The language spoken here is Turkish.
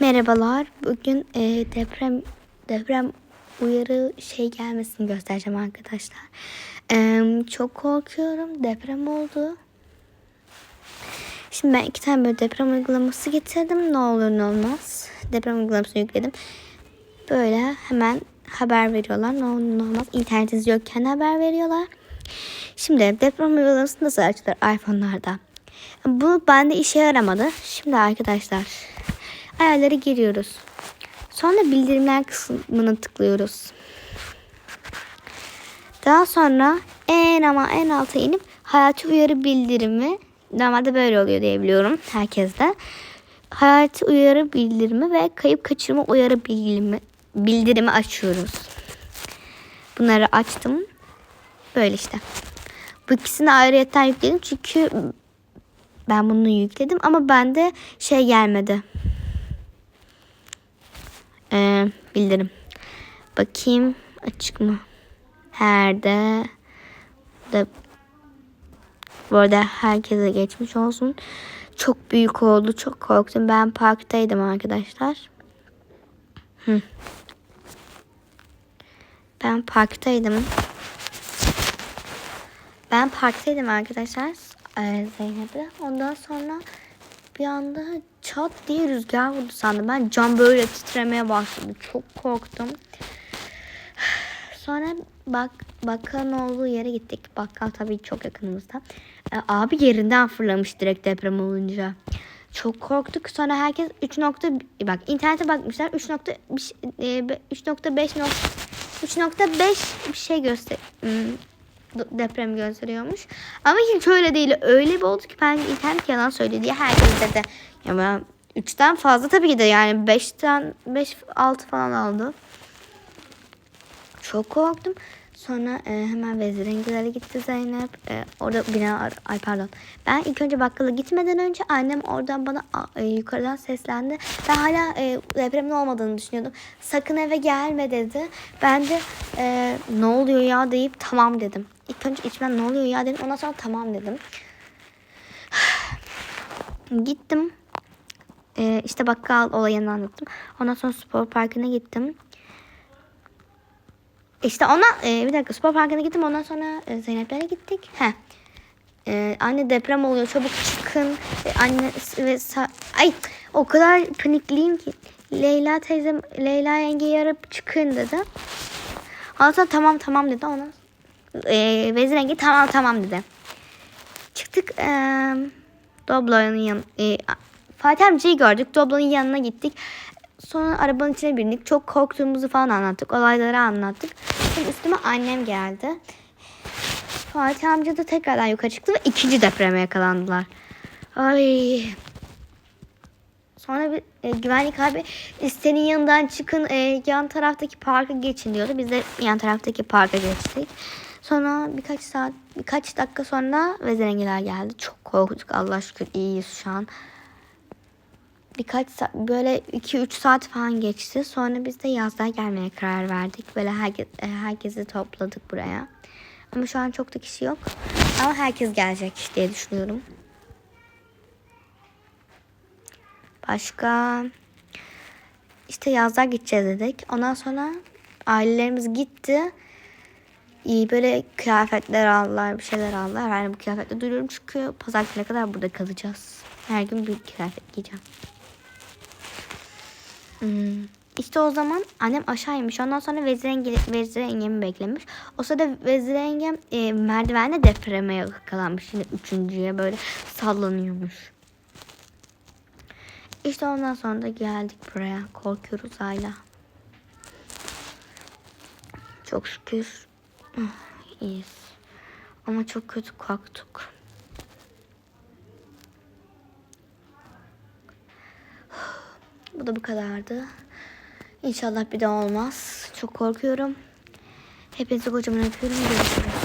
Merhabalar. Bugün e, deprem deprem uyarı şey gelmesini göstereceğim arkadaşlar. E, çok korkuyorum. Deprem oldu. Şimdi ben iki tane böyle deprem uygulaması getirdim. Ne olur ne olmaz. Deprem uygulamasını yükledim. Böyle hemen haber veriyorlar. Ne olur ne olmaz. İnternetiniz yokken haber veriyorlar. Şimdi deprem uygulaması nasıl açılır iPhone'larda? Bu bende işe yaramadı. Şimdi arkadaşlar ayarları giriyoruz. Sonra bildirimler kısmını tıklıyoruz. Daha sonra en ama en alta inip hayati uyarı bildirimi normalde böyle oluyor diye biliyorum herkeste. Hayati uyarı bildirimi ve kayıp kaçırma uyarı bildirimi, bildirimi açıyoruz. Bunları açtım. Böyle işte. Bu ikisini ayrıyetten yükledim çünkü ben bunu yükledim ama bende şey gelmedi. Ee, bildirim. Bakayım açık mı? Herde de bu arada herkese geçmiş olsun. Çok büyük oldu. Çok korktum. Ben parktaydım arkadaşlar. Hı. Ben parktaydım. Ben parktaydım arkadaşlar. Ee, Zeynep'le. Ondan sonra bir anda çat diye rüzgar vurdu sandım. Ben cam böyle titremeye başladı. Çok korktum. Sonra bak bakkalın olduğu yere gittik. Bakkal tabii çok yakınımızda. Ee, abi yerinden fırlamış direkt deprem olunca. Çok korktuk. Sonra herkes 3 nokta bak internete bakmışlar 3 nokta 3.5 3.5 bir şey göster hmm, deprem gösteriyormuş. Ama hiç öyle değil. Öyle bir oldu ki ben internet yalan söyledi diye herkes dedi. Ya ben 3'ten fazla tabii ki de yani 5'ten 5 6 falan aldı. Çok korktum. Sonra e, hemen vezirengilere gitti Zeynep. E, orada bina ay pardon. Ben ilk önce bakkala gitmeden önce annem oradan bana e, yukarıdan seslendi. Ben hala e, depremin olmadığını düşünüyordum. Sakın eve gelme dedi. Ben de e, ne oluyor ya deyip tamam dedim. İlk önce içimden ne oluyor ya dedim. Ondan sonra tamam dedim. Gittim. E, işte bakkal olayını anlattım. Ondan sonra spor parkına gittim. İşte ona e, bir dakika spor parkına gittim. Ondan sonra e, Zeynep'lere gittik. He. E, anne deprem oluyor çabuk çıkın. E, anne ve sa- ay o kadar panikliyim ki. Leyla teyzem Leyla yengeyi arayıp çıkın dedi. Sonra tamam tamam dedi. Ona e, Vezir yenge tamam tamam dedi. Çıktık. E, Doblo'nun yan e, Fatih amcayı gördük. Doblo'nun yanına gittik. Sonra arabanın içine bindik. Çok korktuğumuzu falan anlattık. Olayları anlattık. Şimdi üstüme annem geldi. Fatih amca da tekrardan yukarı çıktı ve ikinci depreme yakalandılar. Ay. Sonra bir e, güvenlik abi senin yanından çıkın e, yan taraftaki parka geçin diyordu. Biz de yan taraftaki parka geçtik. Sonra birkaç saat birkaç dakika sonra vezerengiler geldi. Çok korktuk Allah şükür iyiyiz şu an birkaç saat, böyle 2-3 saat falan geçti. Sonra biz de yazda gelmeye karar verdik. Böyle herkes, e, herkesi topladık buraya. Ama şu an çok da kişi yok. Ama herkes gelecek diye düşünüyorum. Başka işte yazda gideceğiz dedik. Ondan sonra ailelerimiz gitti. İyi böyle kıyafetler aldılar, bir şeyler aldılar. Yani bu kıyafetleri duyuyorum çünkü pazar gününe kadar burada kalacağız. Her gün bir kıyafet giyeceğim. Hmm. İşte o zaman annem aşağı inmiş. Ondan sonra vezir, yenge, vezir yengemi beklemiş. O sırada vezir yengem e, merdivende depreme yakalanmış. Şimdi üçüncüye böyle sallanıyormuş. İşte ondan sonra da geldik buraya. Korkuyoruz hala. Çok şükür iyiyiz. Ama çok kötü korktuk. Bu da bu kadardı. İnşallah bir daha olmaz. Çok korkuyorum. Hepinizi kocaman öpüyorum. Görüşürüz.